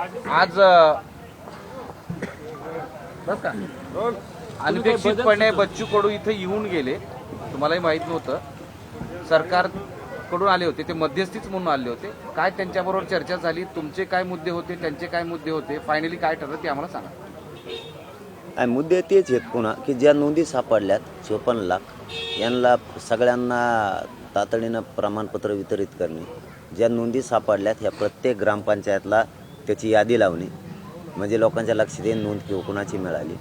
आज बस का? अनपेक्षितपणे बच्चू कडू इथे येऊन गेले. तुम्हालाही माहीत नव्हतं. सरकारकडून आले होते ते मध्यस्थीच म्हणून आले होते. काय त्यांच्याबरोबर चर्चा झाली तुमचे काय मुद्दे होते त्यांचे काय मुद्दे होते फायनली काय ठरलं ते आम्हाला सांगा. आणि मुद्दे तेच आहेत पुन्हा की ज्या नोंदी सापडल्यात चोपन्न लाख यांना सगळ्यांना तातडीनं प्रमाणपत्र वितरित करणे. ज्या नोंदी सापडल्यात ह्या प्रत्येक ग्रामपंचायतला त्याची यादी लावणे म्हणजे लोकांच्या लक्षात येईल नोंद किंवा कुणाची मिळाली.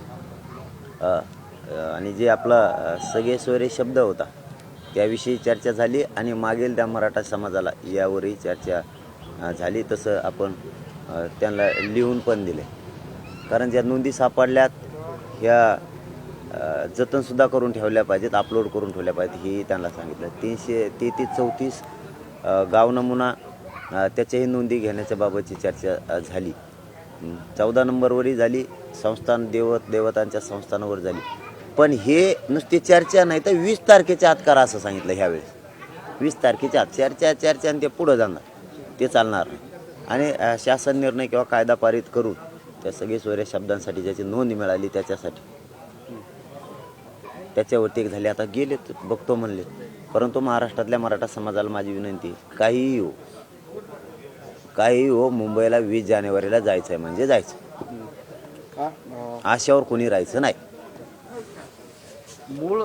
आणि जे आपला सगळे सोयरे शब्द होता त्याविषयी चर्चा झाली आणि मागील त्या मराठा समाजाला यावरही चर्चा झाली. तसं आपण त्यांना लिहून पण दिले. कारण ज्या नोंदी सापडल्यात ह्या जतनसुद्धा करून ठेवल्या पाहिजेत अपलोड करून ठेवल्या पाहिजेत हेही त्यांना सांगितलं. तीनशे तेहतीस चौतीस गाव नमुना त्याच्याही नोंदी घेण्याच्या बाबतची चर्चा झाली. चौदा नंबरवरही झाली संस्थान देवत देवतांच्या संस्थानावर झाली. पण हे नुसती चर्चा नाही तर वीस तारखेच्या आत करा असं सांगितलं ह्यावेळेस. वीस तारखेच्या आत चर्चा चर्चा आणि ते पुढं जाणार. ते चालणार नाही. आणि शासन निर्णय किंवा कायदा पारित करून त्या सगळे सोयऱ्या शब्दांसाठी ज्याची नोंद मिळाली त्याच्यासाठी. त्याच्यावरती एक झाले. आता गेले बघतो म्हणले परंतु महाराष्ट्रातल्या मराठा समाजाला माझी विनंती काहीही हो काहीही हो मुंबईला वीस जानेवारीला जायचं आहे म्हणजे जायचं. आशावर कोणी राहायचं नाही. मूळ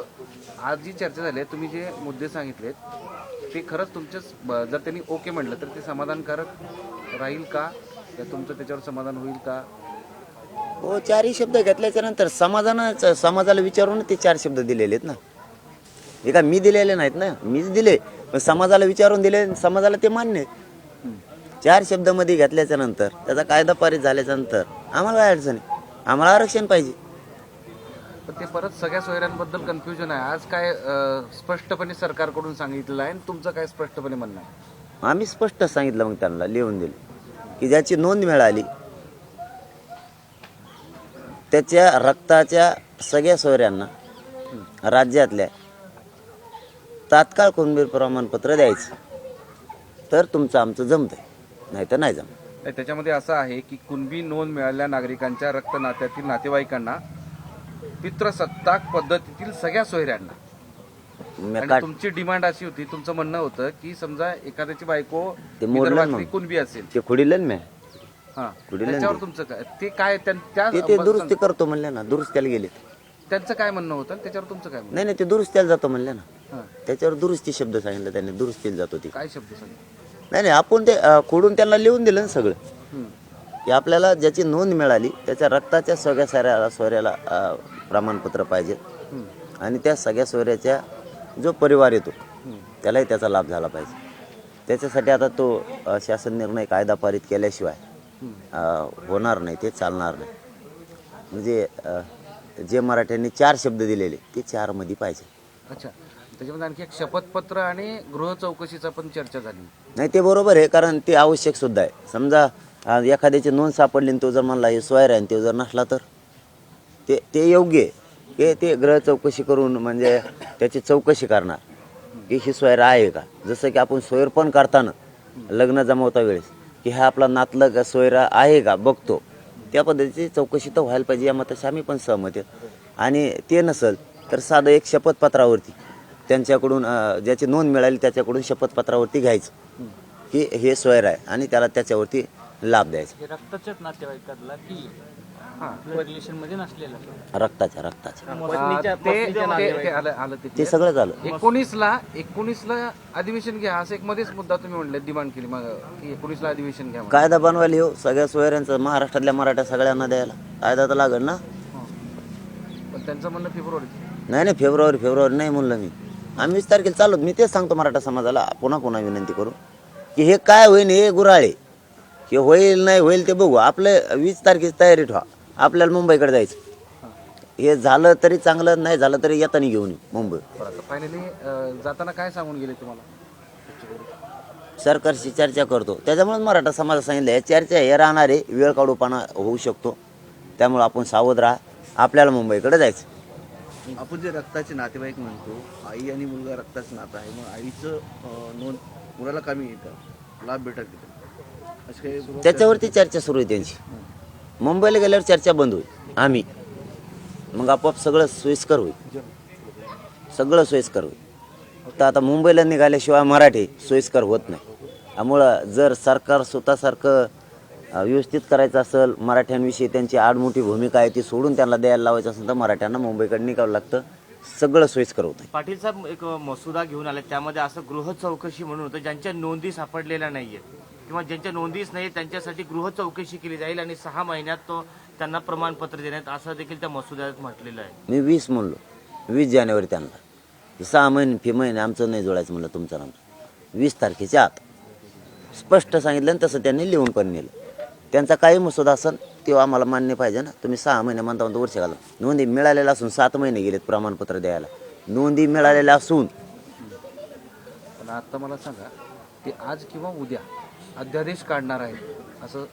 आज जी चर्चा झाली आहे, तुम्ही जे मुद्दे सांगितलेत ते खरंच तुमच्याच ब- जर त्यांनी ओके म्हटलं तर ते समाधानकारक राहील का? या तुमचं त्याच्यावर समाधान होईल का? हो चारही शब्द घेतल्याच्या नंतर समाजानं समाजाला विचारून ते चार शब्द दिलेले आहेत ना. हे का मी दिलेले नाहीत ना? मीच दिले पण समाजाला विचारून दिले आणि समाजाला ते मान्य आहे. चार शब्दामध्ये घेतल्याच्या नंतर त्याचा कायदा पारित झाल्याच्यानंतर आम्हाला काय अडचण आहे? आम्हाला आरक्षण पाहिजे. पण ते परत सगळ्या सोयऱ्यांबद्दल कन्फ्युजन आहे. आज काय अं, स्पष्टपणे सरकारकडून सांगितलेलं आहे आणि तुमचं काय स्पष्टपणे म्हणणं आहे? आम्ही स्पष्ट सांगितलं मग त्यांना लिहून दिले. की ज्याची नोंद मिळाली त्याच्या रक्ताच्या सगळ्या सोयऱ्यांना राज्यातल्या तात्काळ कुणबीर प्रमाणपत्र द्यायचं. तर तुमचं आमचं जमतंय. नाही तर नाही जमत नाही, त्याच्यामध्ये असं आहे की कुणबी नोंद मिळालेल्या नागरिकांच्या रक्त नात्यातील नातेवाईकांना पित्रसत्ताक पद्धतीतील सगळ्या सोयऱ्यांना. मी आणि काढ तुमची डिमांड अशी होती तुमचं म्हणणं होतं की समजा एखाद्याची बायको ते मोडलं विदर्भातली मग. कुणबी असेल. ते खुडीलं मी. हा. कुठे त्याच्यावर तुमचं काय ते काय त्यां- त्या ते ते दुरुस्ती करतो म्हणले ना दुरुस्त्याला गेले त्यांचं काय म्हणणं होतं? आणि त्याच्यावर तुमचं काय म्हणणं? नाही नाही ते दुरुस्त्याला जातो म्हणले ना. हा. त्याच्यावर दुरुस्ती शब्द सांगितलं त्यांनी दुरुस्तीला जातो ते. काय शब्द सांगितले? नाही नाही आपण ते खोडून त्यांना लिहून दिलं ना सगळं. की आपल्याला ज्याची नोंद मिळाली त्याच्या रक्ताच्या सगळ्या साऱ्या सोऱ्याला प्रमाणपत्र पाहिजे. आणि त्या सगळ्या सोयऱ्याच्या जो परिवार येतो त्यालाही त्याचा लाभ झाला पाहिजे. त्याच्यासाठी आता तो शासन निर्णय कायदा पारित केल्याशिवाय होणार नाही ते चालणार नाही. म्हणजे जे मराठ्यांनी चार शब्द दिलेले ते चारमध्ये पाहिजे. अच्छा. त्याच्यामध्ये आणखी एक शपथपत्र आणि गृह चौकशीचा पण चर्चा झाली. नाही ते बरोबर आहे कारण ते आवश्यक सुद्धा आहे. समजा एखाद्याची नोंद सापडली आणि तो जर म्हणला हे सोयर आहे आणि तो जर नसला तर? ते ते योग्य आहे. की ते ग्रह चौकशी करून म्हणजे त्याची चौकशी करणार. की ही सोयर आहे का? जसं की आपण सोयर पण करताना लग्न जमवता वेळेस की हा आपला नातलं का सोयरा आहे का? बघतो. त्या पद्धतीची चौकशी तर व्हायला पाहिजे या मताशी आम्ही पण सहमत आहे. आणि ते नसेल तर साधं एक शपथपत्रावरती त्यांच्याकडून ज्याची नोंद मिळाली त्याच्याकडून शपथपत्रावरती घ्यायचं. की हे सोयर आहे आणि त्याला त्याच्यावरती लाभ द्यायचा. हे रक्ताच्याच नातेवाईकातला की? हा. रक्ताच्या रक्ताच्या. ते- सगळं झालं. एकोणीसला एकोणीसला अधिवेशन घ्या असं एक मध्येच मुद्दा तुम्ही म्हणले डिमांड केली. मग की एकोणीसला अधिवेशन घ्या. कायदा बनवायला येऊ. सगळ्या सोयऱ्यांचं महाराष्ट्रातल्या मराठ्या सगळ्यांना द्यायला. कायदा तर लागेल ना? पण त्यांचं म्हणणं फेब्रुवारी नाही नाही फेब्रुवारी फेब्रुवारी नाही म्हणलं मी. आम्ही वीस तारखेला चालू मी तेच सांगतो मराठा समाजाला पुन्हा पुन्हा विनंती करू की हे काय होईल हे गुराळे हे होईल नाही होईल ते बघू. आपलं वीस तारखेची तयारी ठेवा. आपल्याला मुंबईकडे जायचं. हे झालं तरी चांगलं नाही झालं तरी येताना घेऊन येऊ मुंबई. फायनली जाताना काय सांगून गेले तुम्हाला? सरकारशी चर्चा करतो. त्याच्यामुळे मराठा समाजात सांगितलं या चर्चा हे राहणारे वेळ काढूपणा होऊ शकतो. त्यामुळे आपण सावध राहा. आपल्याला मुंबईकडे जायचं. आपण जे रक्ताचे नातेवाईक म्हणतो आई आणि मुलगा रक्ताचं नातं आहे मग आईचं नोंद मुलाला कामी येतं लाभ भेटत तिथे असं काही त्याच्यावरती चर्चा सुरू आहे त्यांची. मुंबईला गेल्यावर चर्चा बंद होईल आम्ही. मग आपोआप सगळं सोयीस्कर होईल. सगळं सोयीस्कर होईल. तर आता मुंबईला निघाल्याशिवाय मराठी सोयीस्कर होत नाही. त्यामुळं जर सरकार स्वतःसारखं व्यवस्थित करायचं असेल मराठ्यांविषयी त्यांची आडमोठी भूमिका आहे ती सोडून त्यांना द्यायला लावायचं असेल तर मराठ्यांना मुंबईकडे निघावं लागतं. सगळं सोयीस्कर होतं पाटील साहेब एक मसुदा घेऊन आले त्यामध्ये असं गृह चौकशी म्हणून होतं ज्यांच्या नोंदी सापडलेल्या नाहीये किंवा ज्यांच्या नोंदीच नाही त्यांच्यासाठी गृह चौकशी केली जाईल आणि सहा महिन्यात तो त्यांना प्रमाणपत्र देण्यात असं देखील त्या मसुद्यात म्हटलेलं आहे. मी वीस म्हणलो. वीस जानेवारी त्यांना. सहा महिने फी महिने आमचं नाही जोडायचं म्हणलं तुमचं नाम. वीस तारखेच्या आत. स्पष्ट सांगितलं आणि तसं त्यांनी लिहून पण नेलं. त्यांचा काही मसुदा असेल तो आम्हाला मान्य पाहिजे ना. तुम्ही सहा महिने म्हणता म्हणता वर्ष घाला. नोंदी मिळालेल्या असून सात महिने गेलेत प्रमाणपत्र द्यायला. नोंदी मिळालेल्या असून पण आता मला सांगा ते आज किंवा उद्या अध्यादेश काढणार आहेत असं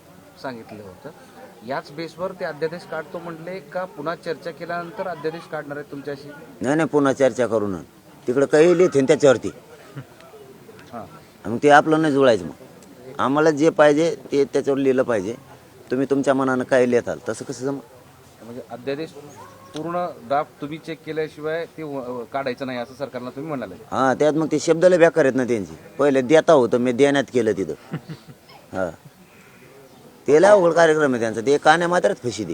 सांगितलं होतं. याच बेसवर ते अध्यादेश काढतो म्हणले का पुन्हा चर्चा केल्यानंतर अध्यादेश काढणार आहेत तुमच्याशी? नाही नाही पुन्हा चर्चा करून तिकडं काही लिहिते त्याच्यावरती. हां. मग ते आपलं नाही जुळायचं मग. आम्हाला जे पाहिजे ते त्याच्यावर लिहिलं पाहिजे. तुम्ही तुमच्या मनानं काय लिहिताल तसं कसं जम म्हणजे अध्यादेश पूर्ण ड्राफ्ट तुम्ही चेक केल्याशिवाय ते काढायचं नाही असं सरकारला तुम्ही म्हणाले. हां त्यात मग ते शब्दाला बेकार आहेत ना त्यांची. पहिले देता होतं मी देण्यात केलं तिथं. हां. ते लय अवघड कार्यक्रम आहे त्यांचा. ते कान्या मात्रच फशी दे.